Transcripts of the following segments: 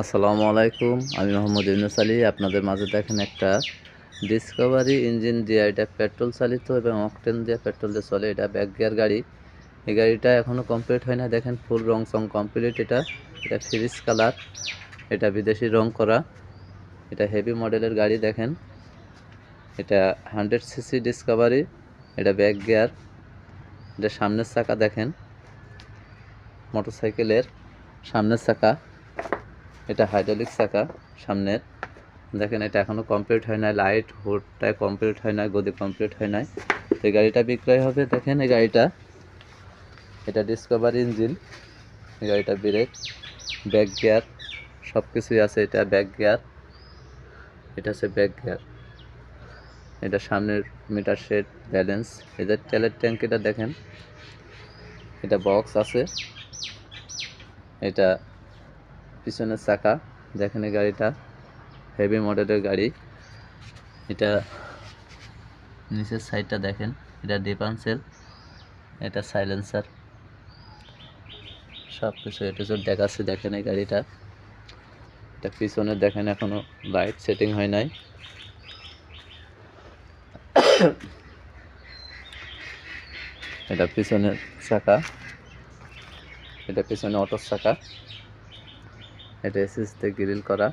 আসসালামু আলাইকুম, আমি মোহাম্মদ ইউনুস আলী। আপনাদের মাঝে দেখেন একটা ডিসকভারি ইঞ্জিন দিয়ে এটা পেট্রোল চালিত এবং অকটেন দিয়ে পেট্রোল দিয়ে চলে। এটা ব্যাক গিয়ার গাড়ি। এই গাড়িটা এখনও কমপ্লিট হয় না। দেখেন ফুল রং সং কমপ্লিট এটা এটা ফ্রিজ কালার এটা বিদেশি রং করা। এটা হেভি মডেলের গাড়ি, দেখেন। এটা হান্ড্রেড সিসি ডিসকভারি এটা ব্যাক গিয়ার এটা সামনের চাকা, দেখেন। মোটরসাইকেলের সামনের চাকা। এটা হাইড্রোলিক চাকা, সামনের। দেখেন, এটা এখনও কমপ্লিট হয় নাই লাইট হুডটা কমপ্লিট হয় নাই, গদি কমপ্লিট হয় নাই। তো এই গাড়িটা বিক্রয় হবে, দেখেন, এই গাড়িটা। এটা ডিসকভারি ইঞ্জিন এই গাড়িটা ব্রেক ব্যাক গিয়ার সব কিছুই আছে এটা ব্যাক গিয়ার এটা হচ্ছে ব্যাক গিয়ার এটা সামনের মিটার শেড ব্যালেন্স এদের তেলের ট্যাঙ্কিটা দেখেন, এটা বক্স আছে। এটা পিছনের চাকা দেখেন গাড়িটা হেভি মডেলের গাড়ি, এটা নিচের সাইডটা দেখেন, এটা ডিপান্সেল এটা সাইলেন্সার সব কিছু এটা দেখাচ্ছে, দেখেন এই গাড়িটা। এটা পিছনে দেখেন এখনও লাইট সেটিং হয় নাই। এটা পিছনের চাকা, এটা পিছনে অটোর চাকা। এটা এসএসতে গ্রিল করা।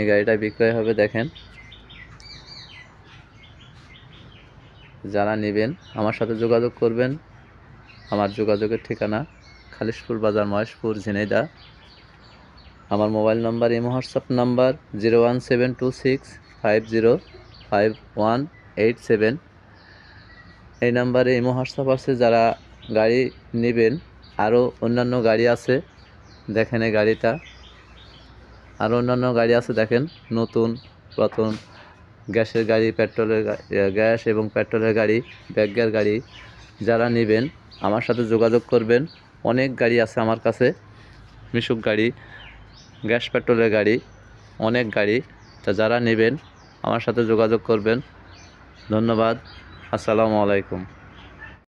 এই গাড়িটা বিক্রয় হবে, দেখেন। যারা নেবেন, আমার সাথে যোগাযোগ করবেন। আমার যোগাযোগের ঠিকানা খালিশপুর বাজার, মহেশপুর ঝিনাইদা আমার মোবাইল নাম্বার এই WhatsApp number, zero one seven two six five zero five one eight seven. এই নাম্বারে ইমো, হোয়াটসঅ্যাপ আছে, যারা গাড়ি নেবেন, আরও অন্যান্য গাড়ি আছে দেখেন এই গাড়িটা। আর অন্যান্য গাড়ি আছে দেখেন, নতুন, প্রথম। গ্যাসের গাড়ি, পেট্রোলের গ্যাস এবং পেট্রোলের গাড়ি, ব্যাগের গাড়ি, যারা নেবেন, আমার সাথে যোগাযোগ করবেন। অনেক গাড়ি আছে আমার কাছে, মিশুক গাড়ি, গ্যাস, পেট্রোলের গাড়ি, অনেক গাড়ি। তা যারা নেবেন, আমার সাথে যোগাযোগ করবেন। ধন্যবাদ, আসসালামু আলাইকুম।